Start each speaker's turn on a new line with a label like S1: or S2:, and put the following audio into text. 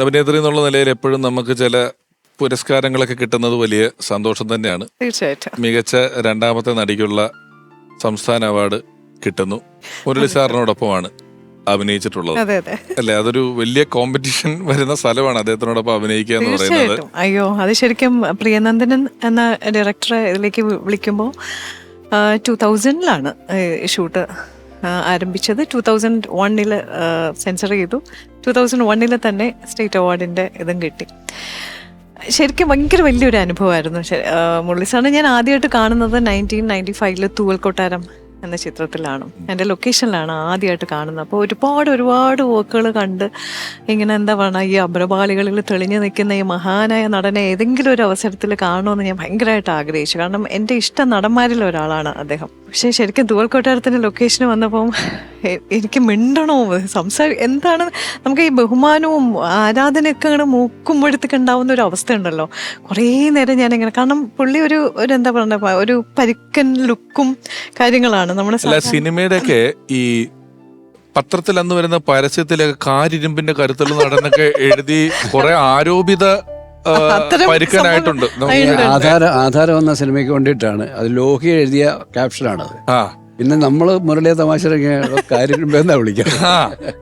S1: അഭിനേത്രി എന്നുള്ള നിലയിൽ എപ്പോഴും നമുക്ക് ചില പുരസ്കാരങ്ങളൊക്കെ കിട്ടുന്നത് വലിയ സന്തോഷം തന്നെയാണ്.
S2: തീർച്ചയായിട്ടും.
S1: മികച്ച രണ്ടാമത്തെ നടിക്കുള്ള സംസ്ഥാന അവാർഡ് കിട്ടുന്നു. മുരളി സാറിനോടൊപ്പമാണ് അഭിനയിച്ചിട്ടുള്ളത്. അല്ലെ? അതൊരു വലിയ കോമ്പറ്റീഷൻ വരുന്ന സ്ഥലമാണ് അദ്ദേഹത്തിനോടൊപ്പം അഭിനയിക്കുക എന്ന് പറയുന്നത്.
S2: അയ്യോ അത് ശരിക്കും പ്രിയനന്ദനൻ എന്ന ഡയറക്ടറെ ഇതിലേക്ക് വിളിക്കുമ്പോൾ ടൂ തൗസൻഡിലാണ് ഷൂട്ട് ആരംഭിച്ചത്. ടൂ തൗസൻഡ് വണ്ണിൽ സെൻസർ ചെയ്തു. ടൂ തൗസൻഡ് വണ്ണിൽ തന്നെ സ്റ്റേറ്റ് അവാർഡിന്റെ ഇതും കിട്ടി. ശരിക്കും ഭയങ്കര വലിയൊരു അനുഭവമായിരുന്നു. മുരളി സാറിനെ ഞാൻ ആദ്യമായിട്ട് കാണുന്നത് നയന്റീൻ നയന്റി ഫൈവിൽ തൂവൽ കൊട്ടാരം എന്ന ചിത്രത്തിലാണ്. എന്റെ ലൊക്കേഷനിലാണ് ആദ്യമായിട്ട് കാണുന്നത്. അപ്പോൾ ഒരുപാട് ഒരുപാട് വർക്കുകൾ കണ്ട് ഇങ്ങനെ എന്താ പറയുക ഈ അഭ്രപാളികളിൽ തെളിഞ്ഞു നിൽക്കുന്ന ഈ മഹാനായ നടനെ ഏതെങ്കിലും ഒരു അവസരത്തിൽ കാണുമെന്ന് ഞാൻ ഭയങ്കരമായിട്ട് ആഗ്രഹിച്ചു. കാരണം എന്റെ ഇഷ്ട നടന്മാരിൽ ഒരാളാണ് അദ്ദേഹം. പക്ഷേ ശരിക്കും തൂവൽ കൊട്ടാരത്തിന്റെ ലൊക്കേഷന് വന്നപ്പോൾ എനിക്ക് മിണ്ടണോ? സംസാര എന്താണ് നമുക്ക് ഈ ബഹുമാനവും ആരാധനയൊക്കെ ഇങ്ങനെ മൂക്കുമ്പോഴത്തേക്ക് ഉണ്ടാവുന്ന ഒരു അവസ്ഥ ഉണ്ടല്ലോ. കുറേ നേരം ഞാനിങ്ങനെ കാരണം പുള്ളി ഒരു ഒരു എന്താ പറയുക ഒരു പരിക്കൻ ലുക്കും കാര്യങ്ങളാണ്. നമ്മുടെ
S1: സിനിമയുടെയൊക്കെ ഈ പത്രത്തിൽ അന്ന് വരുന്ന പരസ്യത്തിലൊക്കെ കാരിരുമ്പിന്റെ കരുത്തുള്ള നടനൊക്കെ എഴുതി കുറെ ആരോപിത പരുക്കനായിട്ടുണ്ട്.
S3: ആധാരം ആധാരം എന്ന സിനിമയ്ക്ക് വേണ്ടിയിട്ടാണ്. അത് ലോഹി എഴുതിയ ക്യാപ്ഷനാണ്
S1: ആ.
S3: പിന്നെ നമ്മൾ മുരളിയെ തമാശ കാര്യം വിളിക്കാം
S1: ആ.